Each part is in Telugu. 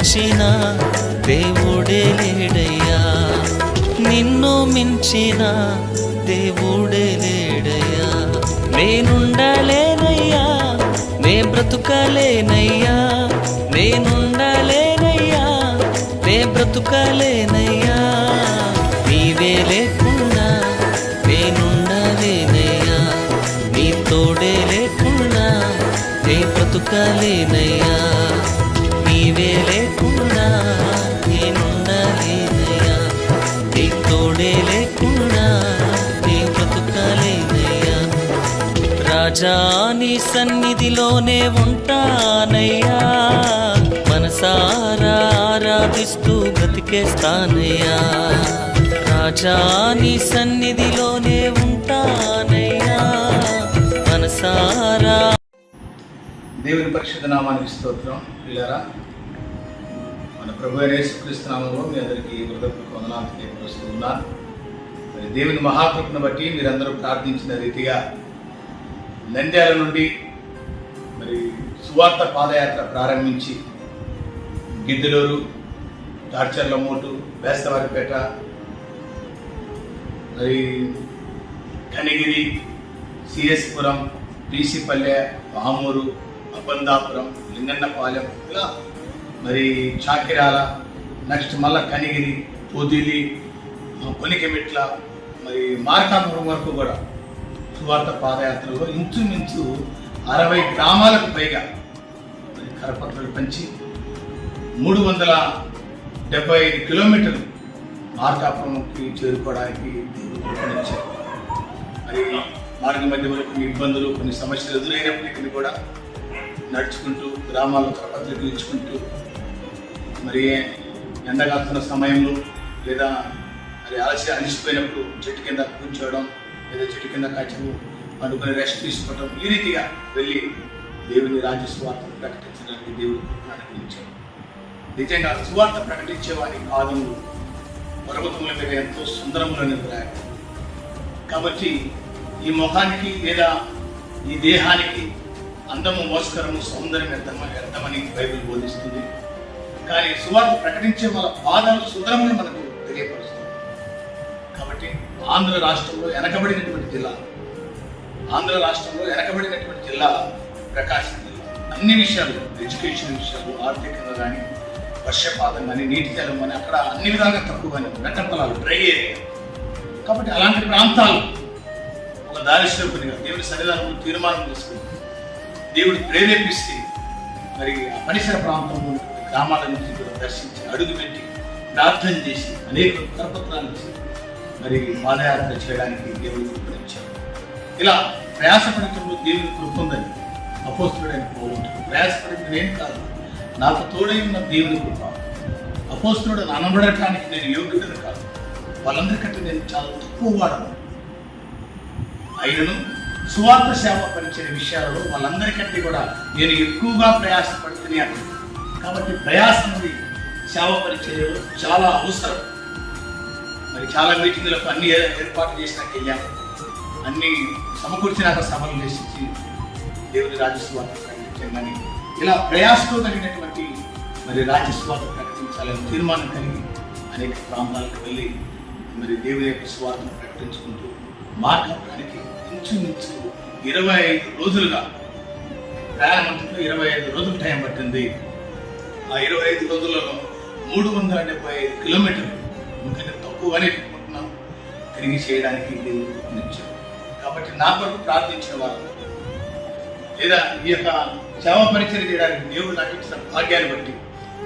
మించిన దేవుడే లేడయ్యా. నిన్ను మించిన దేవుడే లేడయ్యా. నేనుండలేనయ్యా నే బ్రతుకలేనయ్యా. నేనుండలేనయ్యా నే బ్రతుకలేనయ్యా. నీవే లేకు రాజా నీ సన్నిధిలోనే ఉంటానయ్యా. మనసారా ఆరాధిస్తూ బ్రతికేస్తానయ్యా. రాజా నీ సన్నిధిలోనే ఉంటానయ్యా. మనసారా దేవుని పరిషత్ నామానికి స్తోత్రం. పిల్లరా మన ప్రభు అయిన యేసుక్రీస్తు నామంలో మీ అందరికీ హృదయపూర్వక వందనాలు తెలియపరుస్తూ ఉన్నాను. మరి దేవుని మహాకృపను బట్టి మీరందరూ ప్రార్థించిన రీతిగా నంద్యాల నుండి మరి సువార్త పాదయాత్ర ప్రారంభించి గిద్దలూరు దాడ్చర్ల మోటు బేస్తవారిపేట మరి కనిగిరి సిఎస్పురం బీసీపల్లె పామూరు అబ్బందాపురం లింగన్నపాలెం ఇలా మరి చాకిరాల నెక్స్ట్ మళ్ళా కనిగిరి పొదిలి కొనికిమిట్ల మరి మార్కాపురం వరకు కూడా సువార్త పాదయాత్రలో ఇంచుమించు అరవై గ్రామాలకు పైగా మరి కరపత్రాలు పంచి మూడు వందల డెబ్బై ఐదు కిలోమీటర్లు మార్కాపురంకి చేరుకోవడానికి రూపొందించారు కృపణించారు మరి మార్గ మధ్యలో కొన్ని ఇబ్బందులు కొన్ని సమస్యలు ఎదురైనప్పటికీ కూడా నడుచుకుంటూ గ్రామాల్లో కరపత్రికలు ఇచ్చుకుంటూ మరి ఎండగాస్తున్న సమయంలో లేదా మరి అలసి అలిసిపోయినప్పుడు చెట్టు కింద కూర్చోవడం లేదా చెట్టు కింద కాచము అనుకుని రెస్ట్ తీసుకోవడం ఈ రీతిగా వెళ్ళి దేవుని రాజ్య సువార్తను ప్రకటించడానికి దేవుడు అనుగ్రహించాడు నిజంగా సువార్త ప్రకటించే వారి పాదములు పర్వతముల మీద ఎంతో సుందరములని రాయాలి కాబట్టి ఈ ముఖానికి లేదా ఈ దేహానికి అందము మోస్కరము సౌందర్యం ఎంతమని వ్యర్థమని బైబిల్ బోధిస్తుంది. కానీ సువార్త ప్రకటించే వాళ్ళ పాదాలు సుందరమని మనకు తెలియపరుస్తుంది. ఆంధ్ర రాష్ట్రంలో వెనకబడినటువంటి జిల్లా. ఆంధ్ర రాష్ట్రంలో వెనకబడినటువంటి జిల్లా ప్రకాశం జిల్లా. అన్ని విషయాలు ఎడ్యుకేషన్ విషయాలు ఆర్థికంగా కానీ వర్షపాతం కానీ నీటి జలం కానీ అక్కడ అన్ని విధాలుగా తక్కువ కానీ మెట్ట డ్రై ఏరియా. కాబట్టి అలాంటి ప్రాంతాలు ఒక దారిశ్వరునిగా దేవుడి సన్నిధానంలో తీర్మానం చేసుకుని దేవుడు ప్రేరేపిస్తే మరి ఆ పరిసర ప్రాంతంలో గ్రామాల నుంచి కూడా దర్శించి అడుగుపెట్టి ప్రార్థన చేసి అనేక కరపత్రాలు ఇచ్చి మరి పాదయాత్ర చేయడానికి దేవుడు కృపణించాడు ఇలా ప్రయాసపడటంలో దేవుని కృప ఉందని అపోస్తుడైన పోగొట్టు ప్రయాసపడింది నేను కాదు నాకు తోడై ఉన్న దేవుని కృప. అపోస్తుడు అనబడటానికి నేను యోగ్యుడని కాదు వాళ్ళందరికంటే నేను చాలా తక్కువ వాడను. అయినను సువార్త సేవ పరిచయ విషయాలలో వాళ్ళందరికంటే కూడా నేను ఎక్కువగా ప్రయాసపడుతున్నాను కాబట్టి ప్రయాసం అనేది సేవ పరిచర్యలో చాలా అవసరం. చాలా మీటింగ్లకు అన్ని ఏర్పాట్లు ఏర్పాటు చేసినాక వెళ్ళాము అన్ని సమకూర్చినాక సభలు చేసి దేవుని రాజస్వార్త ప్రకటించండి ఇలా ప్రయాసతో కలిగినటువంటి మరి రాజస్వార్త ప్రకటించాలని తీర్మానం కలిగి అనేక ప్రాంతాలకు వెళ్ళి మరి దేవుని యొక్క స్వార్థను ప్రకటించుకుంటూ మార్గడానికి ఇంచుమించు ఇరవై ఐదు రోజులుగా ప్రయాణమంతకు ఇరవై ఐదు రోజులు టైం పట్టింది. ఆ ఇరవై ఐదు రోజులలో మూడు వందల డెబ్బై ఐదు కిలోమీటర్లు ఎందుకంటే అని అనుకుంటున్నాం తిరిగి చేయడానికి దేవుడు కాబట్టి నా కొరకు ప్రార్థించిన వారు లేదా ఈ యొక్క సేవ పరిచయం చేయడానికి దేవుడు నాకు ఇచ్చిన భాగ్యాన్ని బట్టి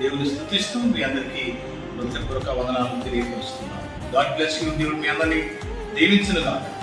దేవుని స్థుతిస్తూ మీ అందరికీ హృదయపూర్వక వందనాలను తెలియపరుస్తున్నాను. God bless you. దేవుడు మీ అందరినీ దీవించునుగా